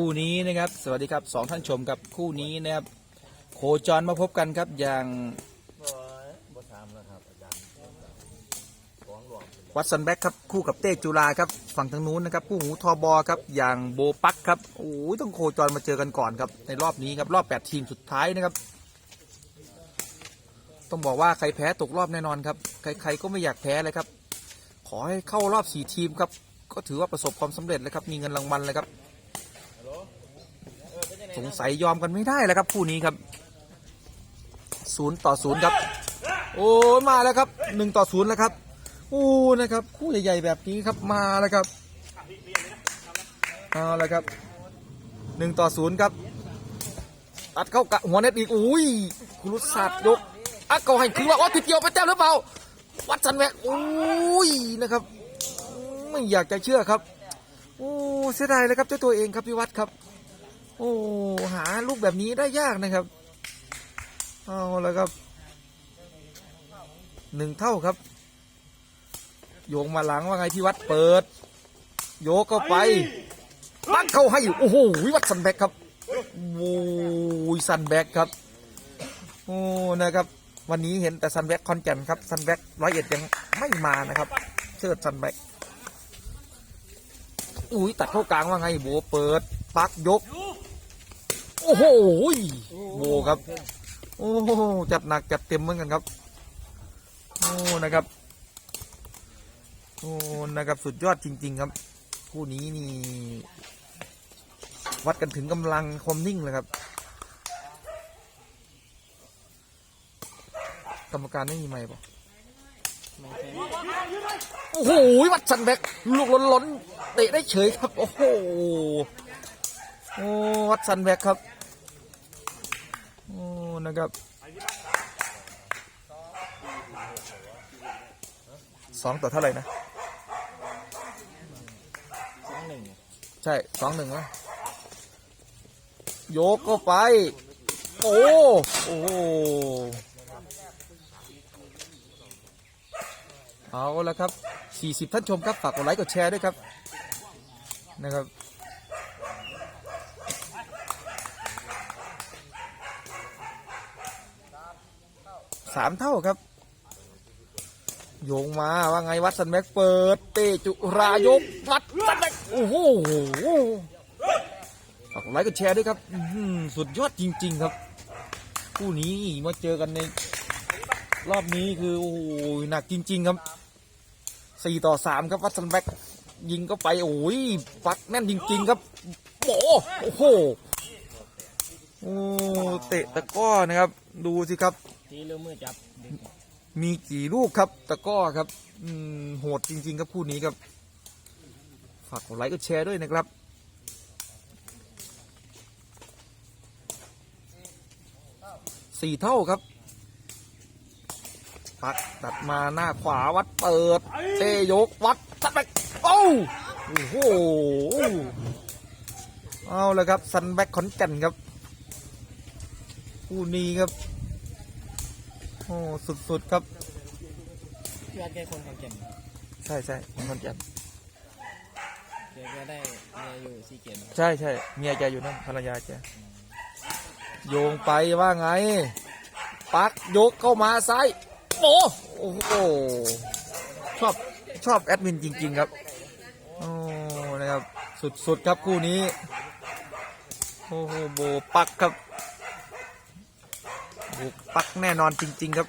คู่นี้นะครับสวัสดีครับสองท่านชมกับคู่นี้นะครับโคจรมาพบกันครับอย่างวัตสันแบ็กครับคู่กับเต้จุฬาครับฝั่งทางนู้นนะครับคู่หูทอบอครับอย่างโบปักครับโอ้ยต้องโคจรมาเจอกันก่อนครับในรอบนี้ครับรอบ 8 ทีมสุดท้ายนะครับ ต้องบอกว่าใครแพ้ตกรอบแน่นอนครับใครๆก็ไม่อยากแพ้เลยครับ ขอให้เข้ารอบ 4 ทีมครับก็ถือว่าประสบความสำเร็จเลยครับมีเงินรางวัลเลยครับ สงสัยยอมกันไม่ได้แล้วครับคู่นี้ครับศูนย์ต่อศูนย์ครับ โอ้มาแล้วครับหนึ่งต่อศูนย์แล้วครับโอ้นะครับ คู่ใหญ่ๆแบบนี้ครับมาแล้วครับเอาแล้วครับหนึ่งต่อศูนย์ครับตัดเข้ากะหัวเน็ตอีกอุ้ยคุณรุษศาสตร์ยกอะก็ให้คือว่าอ๋อติดเกี่ยวไปแต้มหรือเปล่า วัดสันแวกอุ้ยนะครับ ไม่อยากจะเชื่อครับโอ้เสียดายเลยครับเจ้าตัวเองครับพี่วัดครับ โอ้หาลูกแบบนี้ได้ยากนะครับเอาแล้วครับหนึ่งเท่าครับ โยงมาหลังว่าไงพี่วัดเปิด โยกเข้าไปตั้งเข้าให้โอ้โหวัดสันแบกครับโอ้ยสันแบกครับโอ้นะครับ วันนี้เห็นแต่ซันแบกคอนแก่นครับซันแบกร้อยเอ็ดยังไม่มานะครับเชิดซันแบกอุ้ยตัดเข้ากลางว่าไงโบเปิดปักยก อ้โหโบครับ โอ้โหจัดหนักจัดเต็มเหมือนกันครับ โอ้นะครับ โอ้นะครับสุดยอดจริง ๆ ครับ คู่นี้นี่ วัดกันถึงกำลังความนิ่งเลยครับ กรรมการไม่มีไม้ป่ะโอ้โห วัดสันแบกลูกล้นล้นๆเตะได้เฉยครับ โอ้โห โอ้ วัดสันแบกครับ โอ้นะครับสองต่อเท่าไหร่นะสองหนึ่งใช่สองหนึ่งแล้วโยกก็ไป โอ้โอ้โหเอาละครับ 40 ท่านชมครับ ฝากกดไลค์ กดแชร์ด้วยครับ นะครับ สามเท่าครับ โยงมาว่าไงวัดสันแม็กเปิด เตจุรายกวัดสันแม็กโอ้โหฝากกไลค์กดแชร์ด้วยครับสุดยอดจริง ๆ ครับคู่นี้มาเจอกันในรอบนี้คือโอ้โหหนักจริง ๆ ครับสี่ต่อสามครับวัดสันแบ็กยิงก็ไปโอ้ยฟัดแน่นจริง ๆ ครับโอ้โหโอ้เตะตะก้อนะครับ ดูสิครับ ทีเริ่มมือจับมีกี่ลูกครับตะก้อครับ อืมโหดจริง ๆ ครับคู่นี้ครับ ฝากกดไลค์กดแชร์ด้วยนะครับ สี่เท่าครับปักตัดมาหน้าขวาวัดเปิดเตยกวัดตัดไปโอ้โอ้โหเอาเลยครับซันแบ็กขอนแก่นครับคู่นี้ครับ โอ้สุดๆครับพี่วัดแกคนขอนแก่นใช่ใช่ผมขอนแก่นแกก็ได้เมียอยู่ซีเกมใช่ใช่เมียแกอยู่นั่นภรรยาแกโยงไปว่าไง ปักยกเข้ามาซ้ายโอ้โอ้โหชอบชอบแอดมินจริง ๆ ครับโอ้นะครับสุดๆครับคู่นี้โอ้โหโบปักครับโบ ปักแน่นอนจริง ๆ ครับ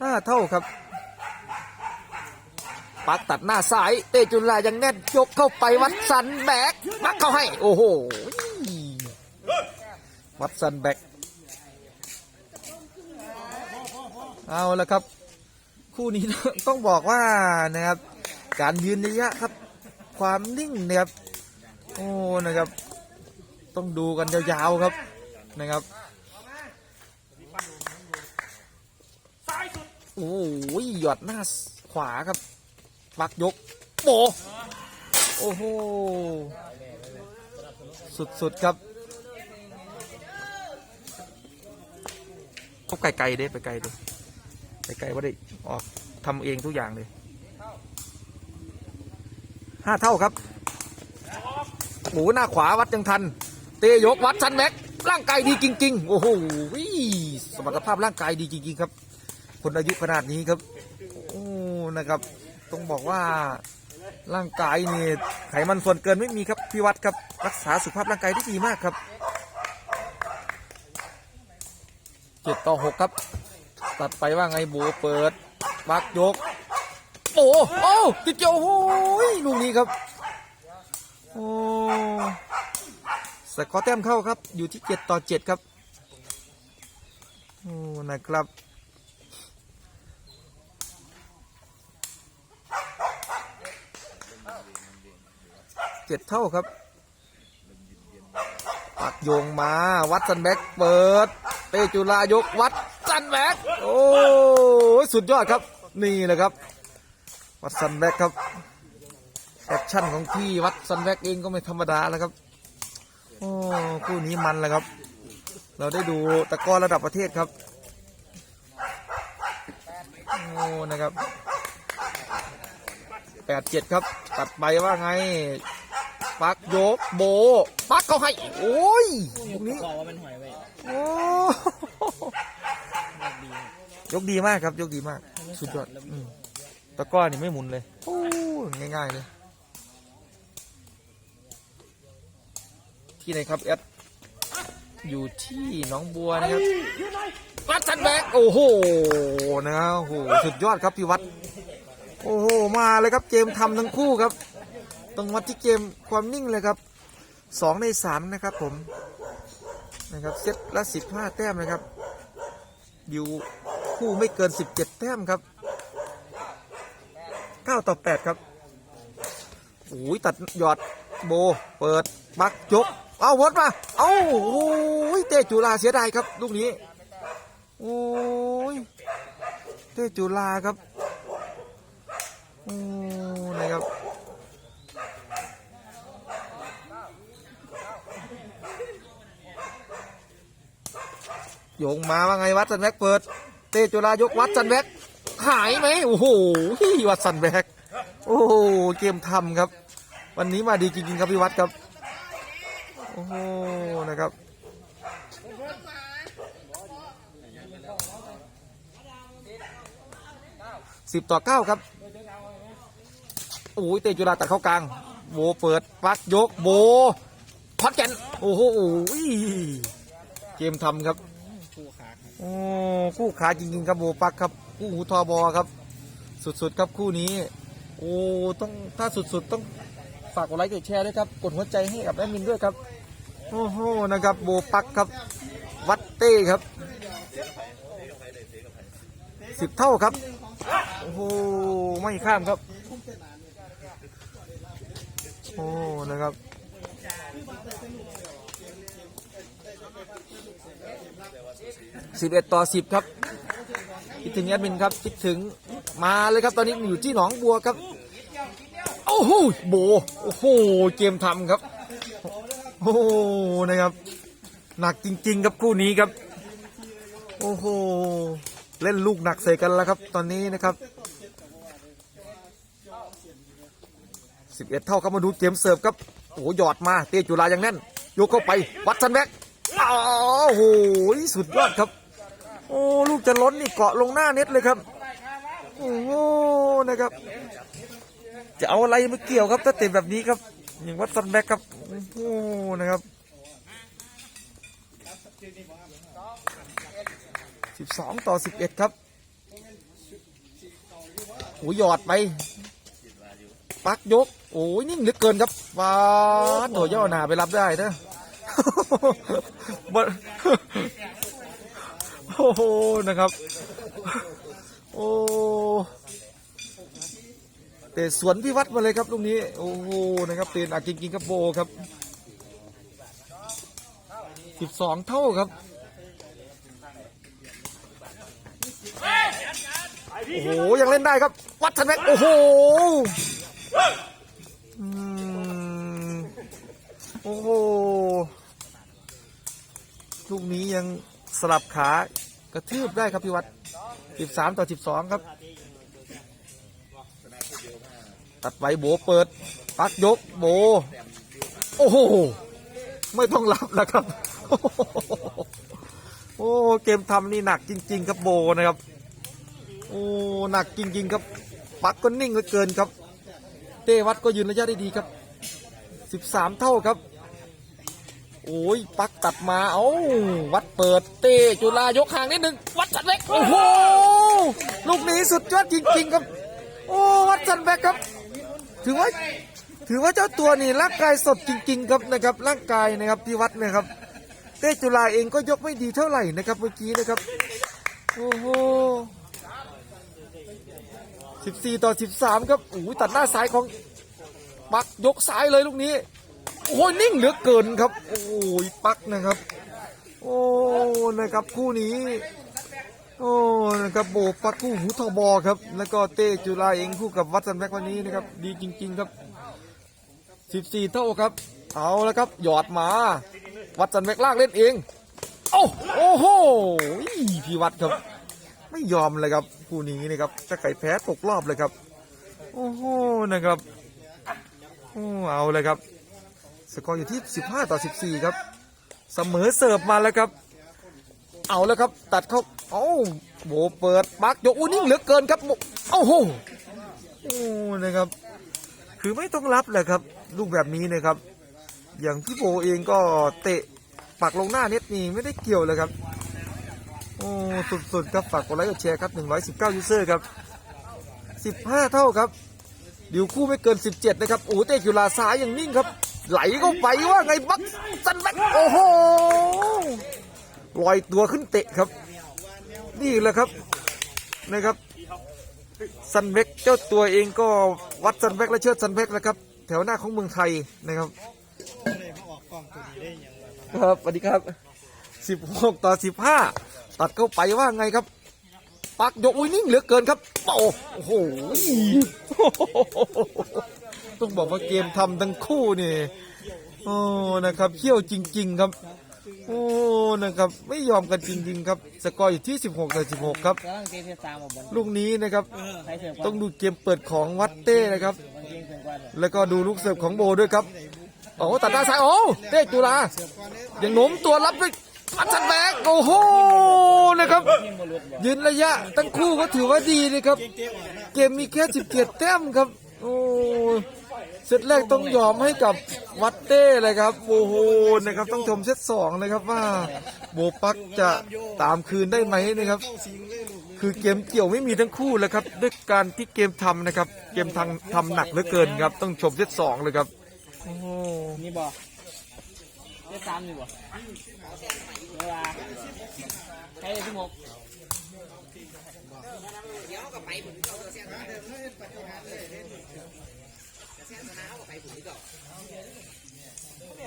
ห้าเท่าครับ ปักตัดหน้าซ้ายเตจุลายังแน่นยกเข้าไปวัดสันแบกปักเข้าให้ โอ้โหวัดสันแบกเอาละครับ คู่นี้ต้องบอกว่านะครับ การยืนระยะครับ ความนิ่งนะครับโอ้นะครับ ต้องดูกันยาวๆครับ นะครับโอ้ยหยอดหน้าขวาครับ ปักยกโบโอ้โห สุดๆครับเขาไกลๆเด้ไปไกลเด้ไปไกลว่าได้ออกทำเองทุกอย่างเลยห้าเท่าครับโอ้หน้าขวาวัดยังทัน เตะยกวัดชันแม็ก ร่างกายดีจริง ๆ โอ้โหสมรรถภาพร่างกายดีจริง ๆ ครับ คนอายุขนาดนี้ครับ โอ้ นะครับ ต้องบอกว่าร่างกายนี่ไขมันส่วนเกินไม่มีครับพี่วัดครับรักษาสุขภาพร่างกายได้ดีมากครับเจ็ดต่อหกครับ ตัดไปว่าไงโบเปิดบักยก โอ้โอ้ติดเกี่ยวโอ้ยลูกนี้ครับ โอ้ สกอร์แต้มเข้าครับ อยู่ที่เจ็ดต่อเจ็ดครับ โอ้ นะครับ เจ็ดเท่าครับ ปักโยงมา วัดซันแบ็กเปิด เตจุลายกวัดซันแบ็กโอ้สุดยอดครับ นี่แหละครับ วัดซันแบ็กครับ แอคชั่นของพี่วัดซันแบ็กเองก็ไม่ธรรมดาแล้วครับ อ้คู่นี้มันแล้วครับ เราได้ดูตะกร้อระดับประเทศครับโอ้นะครับแปดเจ็ดครับ ตัดไปว่าไง ปักโยกโบ ปักเขาให้ โอ้ยลูกนี้บอกว่าเป็นหอยไปโอ้ดียกดีมากครับ ยกดีมาก สุดยอดอืมตะกร้อนี่ไม่หมุนเลย โอ้ง่ายๆเลย ที่ไหนครับแอดอยู่ที่หนองบัวนะครับวัดชันแบกโอ้โหนะครับโอ้โหสุดยอดครับพี่วัด โอ้โหมาเลยครับเกมทำทั้งคู่ครับต้องวัดที่เกมความนิ่งเลยครับสองในสามนะครับผมนะครับเซตละสิบห้าแต้มนะครับ อยู่คู่ไม่เกินสิบเจ็ดแต้มครับเก้าต่อแปดครับโอ้ยตัดหยอดโบเปิดบักยก เอาวดมา เอาโอ้ยเตะจุฬาเสียดายครับลูกนี้ โอ้ยเตะจุฬาครับ โอ้นะครับโยงมาว่าไงวัดสันแบกเปิด เตะจุฬายกวัดสันแบกหายไหมโอ้โหวัดสันแบกโอ้โหเกมทำครับ วันนี้มาดีจริงๆครับพี่วัดครับ โอ้โหนะครับสิบต่อเก้าครับโอ้ยเตะจุฬาตัดเข้ากลาง โบเปิดปักยกโบพอดแกนโอ้โหเกมทำครับคู่ขาครับโอ้คู่ขาจริงๆครับโบปักครับคู่หูทอบอครับ สุดๆครับคู่นี้ โอ้ต้องถ้าสุดๆต้องฝากกดไลค์กดแชร์ด้วยครับ กดหัวใจให้กับแอดมินด้วยครับ โอ้โหนะครับโบปักครับ วัดเต้ครับสิบเท่าครับ โอ้โหไม่ข้ามครับ โอ้นะครับสิบเอ็ดต่อสิบครับ คิดถึงแอดมินครับ คิดถึงมาเลยครับ ตอนนี้อยู่ที่หนองบัวครับ โอ้โหโบ โอ้โห เกมทำครับ โอ้โหนะครับ หนักจริง ๆ ครับคู่นี้ครับ โอ้โหเล่นลูกหนักใส่กันแล้วครับ ตอนนี้นะครับสิบเท่าครับมาดูเกมเสิร์ฟครับโอ้โหหยอดมาเตะจุฬาอย่างแน่นยกเข้าไปวัดซันแบ็กอ้าวโอ้โหสุดยอดครับ โอ้ลูกจะล้นนี่เกาะลงหน้าเน็ตเลยครับโอ้โหนะครับ จะเอาอะไรมาเกี่ยวครับถ้าเตะแบบนี้ครับ ย่างวัดซันแบ็กครับโอ้โหนะครับสิบสองต่อสิบเอ็ดครับโอ้ยหยอดไป ปักยก โอ้ยนิ่งเหลือเกินครับว้าดโดย่อหนาไปรับได้นะโอ้โหนะครับ โอ้ เตะสวนพี่วัดมาเลยครับลูกนี้โอ้โหนะครับเตะหนักจริงๆครับโบครับสิบสองเท่าครับโอ้โหยังเล่นได้ครับ วัดชันแม็กโอ้โหโอ้โหลูกนี้ยังสลับขากระทืบได้ครับพี่วัด 13 ต่อ 12 ครับ ตัดไว้โบเปิดปักยกโบ โอ้โห ไม่ต้องรับแล้วครับ โอ้เกมทำนี่หนักจริง ๆ ครับโบนะครับ โอ้หนักจริง ๆ ครับ ปักก็นิ่งเหลือเกินครับ เต้วัดก็ยืนระยะได้ดีครับ 13 เท่าครับ โอ้ยปักตัดมาเอ้าวัดเปิดเต้จุฬายกห่างนิดนึงวัดสันเล็กโอ้โหลูกนี้สุดยอดจริง ๆ ครับ โอ้วัดสันแบกครับ ถือว่าถือว่าเจ้าตัวนี่ร่างกายสดจริง ๆ ครับนะครับร่างกายนะครับที่วัดนะครับเต้จุฬาเองก็ยกไม่ดีเท่าไหร่นะครับ เมื่อกี้นะครับโอ้โห14ต่อ13ครับโอ้ยตัดหน้าซ้ายของปักยกซ้ายเลยลูกนี้โอ้ยนิ่งเหลือเกินครับ โอ้ยปักนะครับ โอ้นะครับคู่นี้ โอ้นะครับโบปักคู่หูทอบอครับ แล้วก็เต้จุฬาเองคู่กับวัดสันแบกวันนี้นะครับ ดีจริง ๆ ครับ 14 เท่าครับ เอาแล้วครับ หยอดมา วัดสันแบกลากเล่นเองโอ้โอ้โหพี่วัดครับ ไม่ยอมเลยครับคู่นี้นะครับจะไก่แพ้ตกรอบเลยครับ โอ้โหนะครับโอ้เอาเลยครับ สกอร์อยู่ที่ 15 ต่อ 14 ครับ เสมอเสิร์ฟมาแล้วครับ เอาแล้วครับ ตัดเข้าเอ้าโบเปิดปักโยอู้นิ่งเหลือเกินครับโอ้โหโอ้นะครับ คือไม่ต้องรับเลยครับ ลูกแบบนี้นะครับ อย่างพี่โบเองก็เตะปักลงหน้าเน็ตนี่ไม่ได้เกี่ยวเลยครับ โอ้สุดๆครับฝากกดไลค์กดแชร์ครับ119ยูเซอร์ครับ15 เท่าครับดิวคู่ไม่เกิน 17 นะครับโอ้เตะอยู่ลาซ้ายอย่างนิ่งครับ ไหลเข้าไปว่าไงบักสันแบกโอ้โห ลอยตัวขึ้นเตะครับ นี่แหละครับนะครับซันเบกเจ้าตัวเองก็วัดซันเบกและเชิดซันเบกแล้วครับ แถวหน้าของเมืองไทยนะครับครับสวัสดีครับ 16 ต่อ 15 ตัดเข้าไปว่าไงครับ ปักยกอุ้ยนิ่งเหลือเกินครับโอ้โอ้โหต้องบอกว่าเกมทำทั้งคู่นี่โอ้นะครับเขี้ยวจริง ๆ ครับ โอ้นะครับไม่ยอมกันจริงๆครับสกอร์อยู่ที่ 16ต่อ16 ครับกำลังเตะเพียสามออกบอลลูกนี้นะครับใครเสิร์ฟก่อนต้องดูเกมเปิดของวัดเต้นะครับมันเก่งเกินกว่าเลยแล้วก็ดูลูกเสิร์ฟของโบด้วยครับโอ้ตัดหน้าซ้ายโอ้เต้จุฬายังโน้มตัวรับด้วยอัดสันแบกโอ้โหนะครับ ทีมบอลลูนบอลยืนระยะทั้งคู่ก็ถือว่าดีนะครับ เกมมีแค่ 17 แต้มครับ โอ้เซตแรกต้องยอมให้กับวัดเต้เลยครับโอ้โหนะครับต้องชมเซตสองนะครับว่าโบปักจะตามคืนได้ไหมนะครับ คือเกมเกี่ยวไม่มีทั้งคู่แล้วครับด้วยการที่เกมทำนะครับ เกมทางทำหนักเหลือเกินครับ ต้องชมเซตสองเลยครับโอ้โหนี่บอลเพียสามนี่บอลเวลาใครที่หก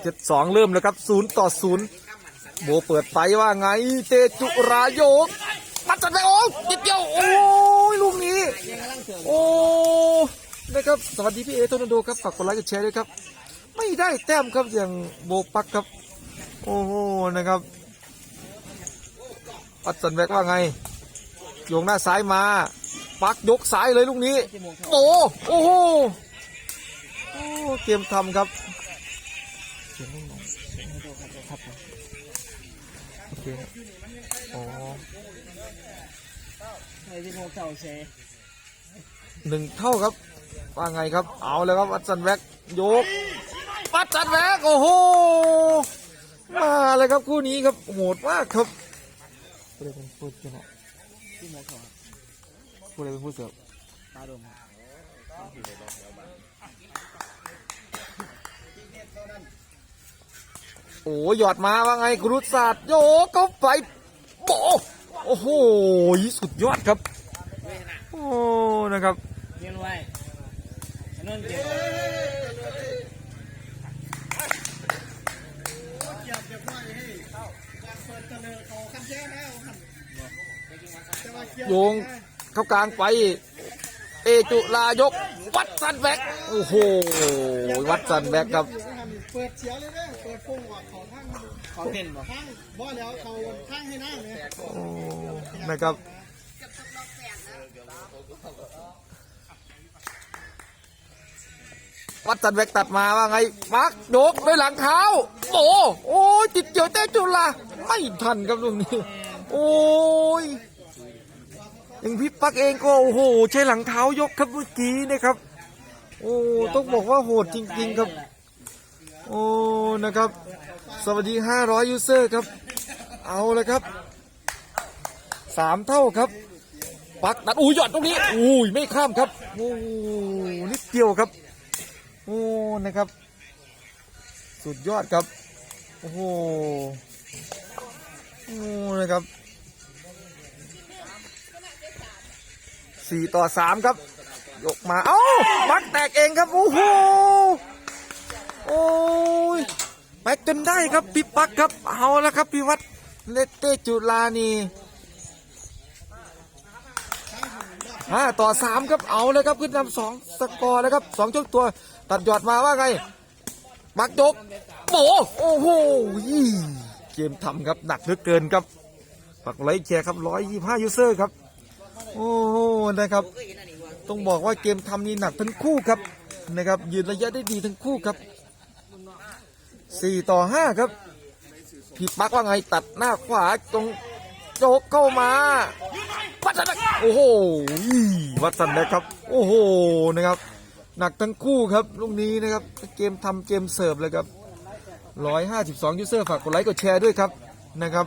เจ็ดสองเริ่มแล้วครับศูนย์ต่อศูนย์โบเปิดไปว่าไง เตจุรายโยกปัดจัดไปโอ้ติดเดียว โอ้ยลูกนี้ โอ้นะครับ สวัสดีพี่เอโทนันโดครับ ฝากกดไลค์กดแชร์ด้วยครับ ไม่ได้แต้มครับอย่างโบปักครับ โอ้โหนะครับปัดสันแบกว่าไงโยงหน้าซ้ายมา ปักยกซ้ายเลยลูกนี้ โอ้โอ้โห อ้เกมทำครับเสียงไม่หนครับโอเคครับอ๋อใครที่หกเท่าเชหนึ่งเท่าครับ ว่าไงครับ เอาเลยครับวัดสันแวกโยกวัดสันแวกโอ้โหมาเลยครับคู่นี้ครับโหดมากครับพูดอะไรเป็นพูดกันะที่หกเท่าพูดเป็นพูดเสือตาดม โอ้หยอดมาว่าไงครุศาสตร์โยกเข้าไปโบโอ้โหสุดยอดครับ โอ้นะครับโยงเข้ากลางไป เอจุลายก วัดสันแบกโอ้โห วัดสันแบกครับ เปิดเสียเลยนะเปิดโป่งออกเขาข้างเขาเต้นบอข้างบ่แล้วเขาข้างให้หน้าเลยโอ้นะครับวัดสันแบกตัดมาว่าไงปักยกด้วยหลังเท้าโอ้โอ้ยติดเกี่ยวเต้จุฬาไม่ทันครับตรงนี้โอ้ยอย่างพี่ปักเองก็โอ้โหใช้หลังเท้ายกครับเมื่อกี้นะครับ โอ้ต้องบอกว่าโหดจริง ๆ ครับ โอ้นะครับ สวัสดี 500 ยูเซอร์ครับ เอาเลยครับสามเท่าครับปักตัดอุ้ยหยอดตรงนี้อุ้ยไม่ข้ามครับโอ้นิดเดียวครับโอ้นะครับ สุดยอดครับโอ้โหโอ้นะครับสี่ต่อสามครับ ยกมา เอ้าปักแตกเองครับ โอ้โห โอ้ยแบกจนได้ครับพี่ปักครับเอาแล้วครับพี่วัดเลตเตจุลานีห้าต่อสามครับเอาเลยครับขึ้นนำสองสกอร์แล้วครับสองช่วงตัวตัดยอดมาว่าไงปักจกโบโอ้โหเกมทำครับหนักเหลือเกินครับปักไลค์แชร์ครับร้อยยี่ห้ายูเซอร์ครับโอ้โหนะครับ ต้องบอกว่าเกมทำนี่หนักทั้งคู่ครับนะครับยืนระยะได้ดีทั้งคู่ครับ สี่ต่อห้าครับพี่ปักว่าไงตัดหน้าขวาตรงโจกเข้ามาวัดสันแบกโอ้โหวัดสันแบกครับ โอ้โหนะครับ หนักทั้งคู่ครับลูกนี้นะครับ เกมทำเกมเสิร์ฟเลยครับร้อยห้าสิบสองยูเซอร์ฝากกดไลค์กดแชร์ด้วยครับนะครับ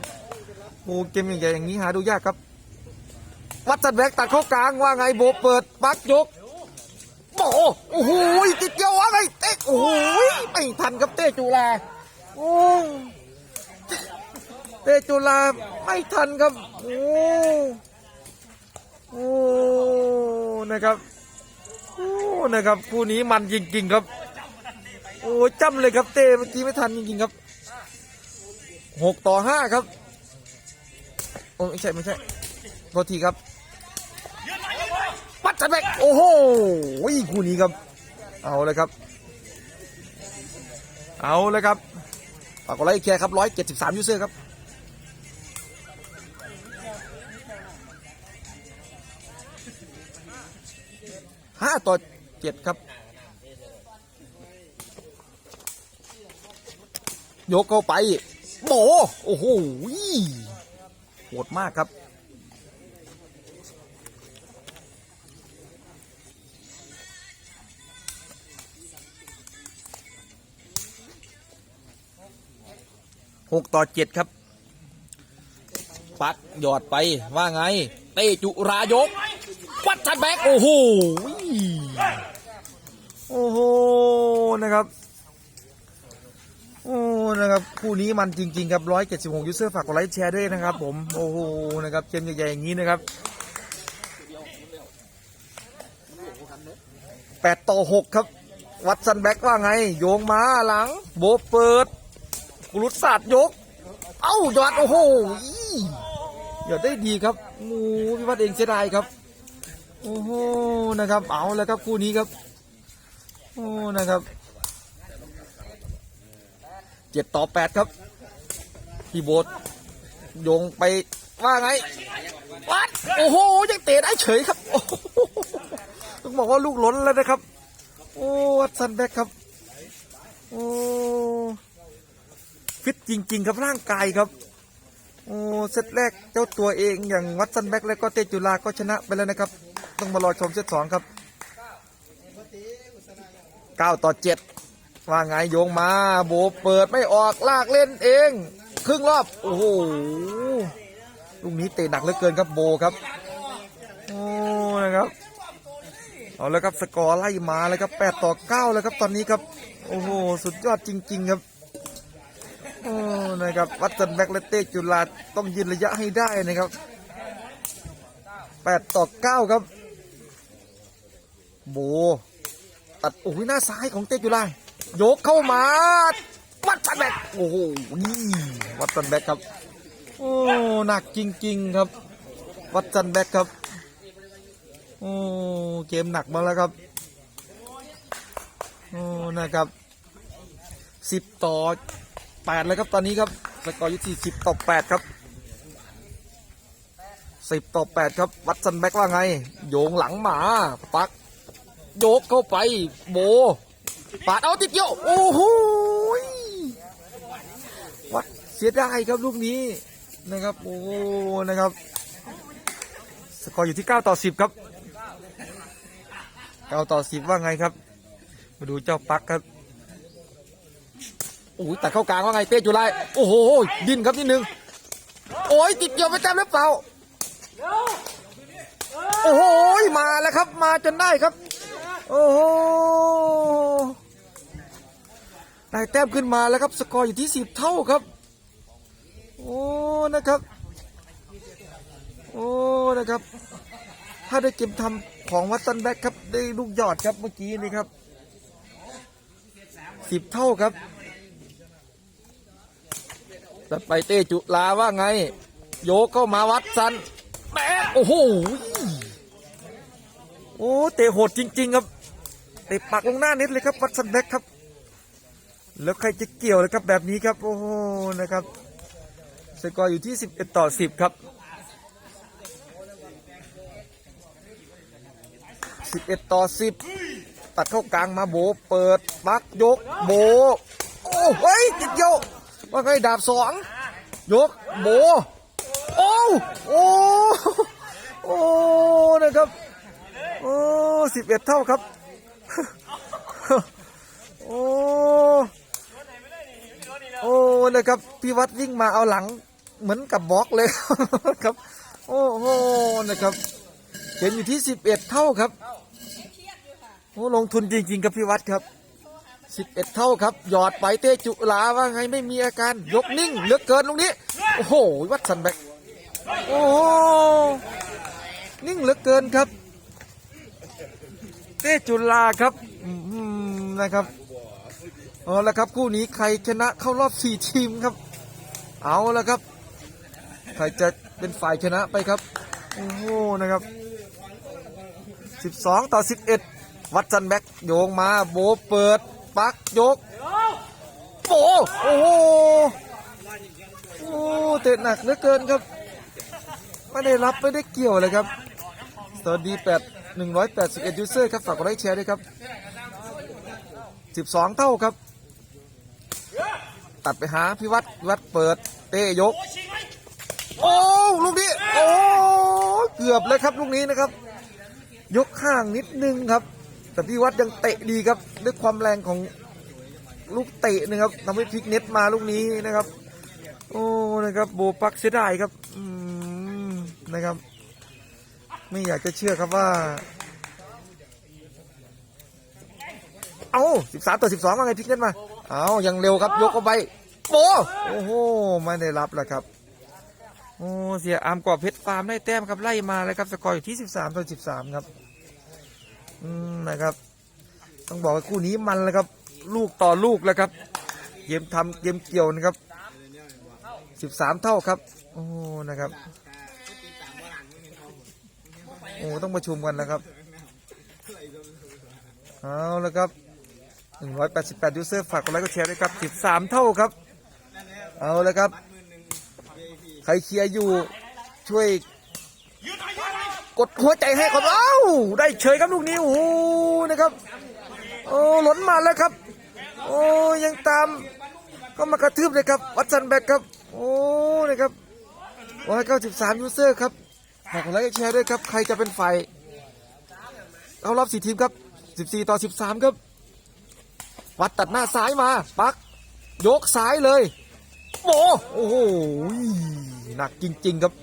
โอ้เกมใหญ่ๆอย่างนี้หาดูยากครับวัดสันแบกตัดเข้ากลางว่าไงโบเปิดปักยก โอ้โหโอ้โหติดเกียวว่าไงเตะโอ้โหไม่ทันครับเตะจุฬาโอ้เตะจุฬาไม่ทันครับโอ้โอ้นะครับโอ้นะครับคู่นี้มันจริงๆครับ โอ้จ้ำเลยครับเตะเมื่อกี้ไม่ทันจริงๆครับหกต่อห้าครับโอ้ไม่ใช่ไม่ใช่โทษทีครับัดจัดแบกโอ้โหคู่นี้ครับ เอาเลยครับ เอาเลยครับฝากกดไลค์แชร์ครับร้อยเจ็ดสิบสามยูเซอร์ครับห้าต่อเจ็ดครับ ยกเข้าไปโบโอ้โหโหดมากครับ หกต่อเจ็ดครับ ปักหยอดไปว่าไง เตจุรายก วัดชัดแบกโอ้โหโอ้โหนะครับโอ้นะครับคู่นี้มันจริง ๆ ครับร้อยเจ็ดสิบหกยูเซอร์ฝากกดไลค์แชร์ด้วยนะครับ ผมโอ้โหนะครับเกมใหญ่ๆอย่างนี้นะครับแปดต่อหกครับ วัดซันแบ็กว่าไง โยงมาหลัง โบเปิด กุลุศาสตร์ยก เอ้ายอดโอ้โหย่าได้ดีครับโอ้พี่วัดเองเสียดายครับ โอ้โหนะครับ เอาแล้วครับคู่นี้ครับ โอ้นะครับเจ็ดต่อแปดครับพี่โบทโยงไปว่าไงวัดโอ้โหยังเตะได้เฉยครับต้องบอกว่าลูกหล้นแล้วนะครับ โอ้วัดซันแบ็กครับ โอ้ ฟิตจริง ๆ ครับร่างกายครับ โอ้เซตแรกเจ้าตัวเองอย่างวัดซันแบ็กและก็เตจุลาก็ชนะไปแล้วนะครับ ต้องมารอชมเซตสองครับเก้าต่อเจ็ดว่าไงโยงมาโบเปิดไม่ออกลากเล่นเอง ครึ่งรอบ โอ้โหลูกนี้เตะหนักเหลือเกินครับโบครับโอ้นะครับเอาแล้วครับสกอร์ไล่มาเลยครับแปดต่อเก้าแล้วครับตอนนี้ครับ โอ้โห สุดยอดจริง ๆ ครับ นะครับวัดสันแบกและเต้จุฬาต้องยืนระยะให้ได้นะครับแปดต่อเก้าครับโบตัดโอ้ยหน้าซ้ายของเต้จุฬายกเข้ามา วัดสันแบกโอ้โหนี่วัดสันแบกครับโอ้หนักจริง ๆ ครับ วัดสันแบกครับโอ้เกมหนักมาแล้วครับโอ้นะครับสิบต่อ แปดเลยครับตอนนี้ครับสกอร์อยู่ที่สิบต่อแปดครับสิบต่อแปดครับวัดซันแบ็กว่าไง โยงหลังหมาปักโยกเข้าไปโบปาดเอาติดเกี่ยโอ้โหวัดเสียดายครับลูกนี้นะครับโอ้นะครับสกอร์อยู่ที่ 9 ต่อ 10 ครับ9ต่อ 10 ว่าไงครับ มาดูเจ้าปักครับ อ้ยตัดเข้ากลางว่าไงเต้จุไลโอ้โหดินครับนิดนึงโอ้ยติดเกี่ยวไปแต้มหรือเปล่าโอ้โหมาแล้วครับ มาจนได้ครับ โอ้โหได้แต้มขึ้นมาแล้วครับสกอร์อยู่ที่สิบเท่าครับ โอ้นะครับ โอ้นะครับ ถ้าได้เกมทำของวัตตันแบ็กครับได้ลูกยอดครับเมื่อกี้นี่ครับสิบเท่าครับ จะไปเต้จุลาว่าไง โยกเข้ามาวัดสันแม่โอ้โหโอ้เตะโหดจริง ๆ ครับเตะปักลงหน้าน็ตเลยครับวัดสันแบ็กครับ แล้วใครจะเกี่ยวเลยครับแบบนี้ครับ โอ้โหนะครับสกอร์อยู่ที่ 11 ต่อ 10 ครับ 11 ต่อ 10 ตัดเข้ากลางมาโบ เปิดปักยกโบ โอ้เฮ้ยติดโยก ว่าไงดาบสองยกโบโอ้โอ้โอ้นะครับโอ้สิบเอ็ดเท่าครับ โอ้โอ้นะครับพี่วัดวิ่งมาเอาหลังเหมือนกับบล็อกเลยครับ โอ้โหนะครับเห็นอยู่ที่สิบเอ็ดเท่าครับโอ้ลงทุนจริง ๆ ครับพี่วัดครับ สิบเอ็ดเท่าครับ หยอดไปเตจุลาว่าไงไม่มีอาการยกนิ่งเหลือเกินตรงนี้ โอ้โห วัดสันแบกโอ้โหนิ่งเหลือเกินครับ เตจุลาครับนะครับเอาละครับคู่นี้ใครชนะเข้ารอบสี่ทีมครับ เอาละครับ ใครจะเป็นฝ่ายชนะไปครับ โอ้โหนะครับสิบสองต่อสิบเอ็ดวัดจันแบ็กโยงมาโบเปิด ปักยกโบโอ้โหโอ้เตะหนักเหลือเกินครับ ไม่ได้รับไม่ได้เกี่ยวเลยครับ สวัสดี8 181ยูเซอร์ครับฝากกดไลค์แชร์ด้วยครับ12เท่าครับ ตัดไปหาพิวัตรพิวัตรเปิด เตะยก โอ้ลูกนี้ โอ้เกือบเลยครับลูกนี้นะครับ ยกข้างนิดนึงครับ แต่พี่วัดยังเตะดีครับ ด้วยความแรงของลูกเตะนะครับทำให้พลิกเน็ตมาลูกนี้นะครับ โอ้นะครับ โบปักเสียดายครับอืมนะครับ ไม่อยากจะเชื่อครับว่า เอาสิบสามต่อสิบสองว่าไงพลิกเน็ตมา เอายังเร็วครับ ยกเข้าไปโบโอ้โหไม่ได้รับแล้วครับโอ้เสียอามกอบเพชรฟาร์มได้แต้มครับไล่มาเลยครับสกอร์อยู่ที่สิบสามต่อสิบสามครับ อืมนะครับ ต้องบอกว่าคู่นี้มันแล้วครับ ลูกต่อลูกแล้วครับเกมทำเกมเกี่ยวนะครับสิบสามเท่าครับ โอ้นะครับโอ้ต้องประชุมกันนะครับเอาแล้วครับ188ยูเซอร์ฝากกดไลค์กดแชร์ด้วยครับ13เท่าครับ เอาแล้วครับ ใครเชียร์อยู่ช่วย กดหัวใจให้ก่อนเอ้าได้เฉยครับลูกนี้โอ้นะครับโอ้หล่นมาแล้วครับ โอ้ยังตามก็มากระทืบเลยครับ วัดซันแบกครับ โอ้นะครับร้อยเก้าสิบสามยูเซอร์ครับฝากกดไลค์แชร์ด้วยครับ ใครจะเป็นฝ่ายเข้ารอบสี่ทีมครับสิบสี่ต่อสิบสามครับ วัดตัดหน้าซ้ายมา ปัก ยกซ้ายเลย โอ้โอ้โหหนักจริง ๆ ครับ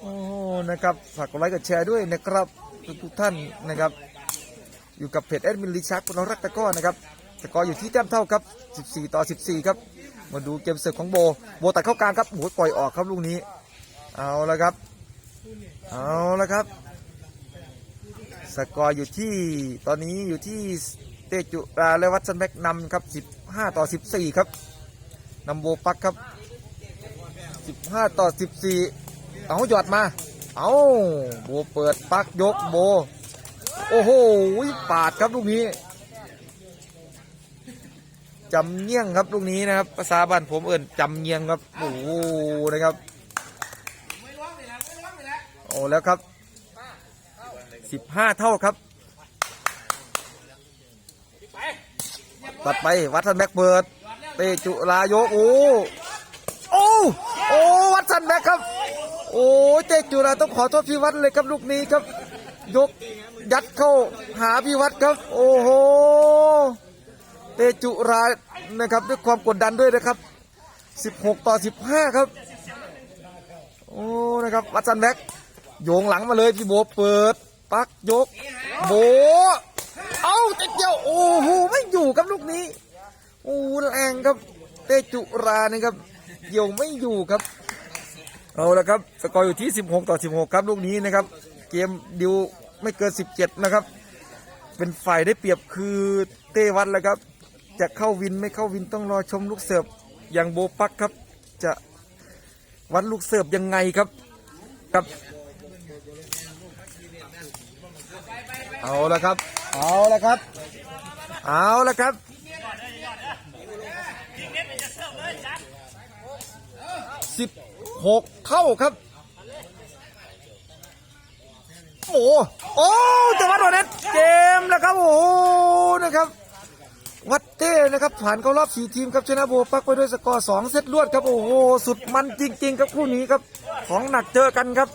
โอ้ นะครับฝากกดไลค์กดแชร์ด้วยนะครับทุกท่านนะครับ อยู่กับเพจแอดมินลิชักคนรักตะก้อนะครับตะกร้ออยู่ที่แต้มเท่าครับ 14 ต่อ 14 ครับ มาดูเกมเสิร์ฟของโบ โบตัดเข้ากลางครับโอ้โหปล่อยออกครับลูกนี้ เอาละครับ เอาละครับสกอร์อยู่ที่ตอนนี้อยู่ที่เตจุราและวัตสันแบ็กนำครับ 15 ต่อ 14 ครับนำโบปักครับ 15 ต่อ 14 เอาหยอดมา เอาโบเปิดปักยกโบ โอ้โหปาดครับลูกนี้จำเงี้ยงครับลูกนี้นะครับภาษาบ้านผมเอิญจำเงี้ยงครับโอ้โหนะครับโอ้แล้วครับสิบห้าเท่าครับตัดไปวัดสันแบ็กเปิดเตจุลายกโอ้โอ้โอ้วัดสันแบ็กครับ โอ้เตจุลาต้องขอโทษพี่วัดเลยครับลูกนี้ครับ ยกยัดเข้าหาพี่วัดครับ โอ้โหเตจุรานะครับด้วยความกดดันด้วยนะครับ 16 ต่อ 15 ครับ โอ้นะครับวัดสันแบ็กโยงหลังมาเลยพี่โบเปิด ปักยก โบเอาเตะเดียวโอ้โหไม่อยู่ครับลูกนี้โอ้แรงครับเตจุรานี่ครับเกี่ยวไม่อยู่ครับ เอาละครับสกอร์อยู่ที่ 16 ต่อ 16 ครับลูกนี้นะครับ เกมดิวไม่เกิน 17 นะครับ เป็นฝ่ายได้เปรียบคือเต้วัดแล้วครับ จะเข้าวินไม่เข้าวินต้องรอชมลูกเสิร์ฟอย่างโบปักครับ จะวัดลูกเสิร์ฟยังไงครับครับ เอาละครับ เอาละครับ เอาละครับสิบ หกเท่าครับ โอ้โอ้จะวัดวันนี้เกมแล้วครับ โอ้นะครับ วัดเต้นะครับ ผ่านเข้ารอบสี่ทีมครับชนะโบปักไปด้วยสกอร์สองเซตรวดครับ โอ้โห สุดมันจริง ๆ ครับคู่นี้ครับ ของหนักเจอกันครับ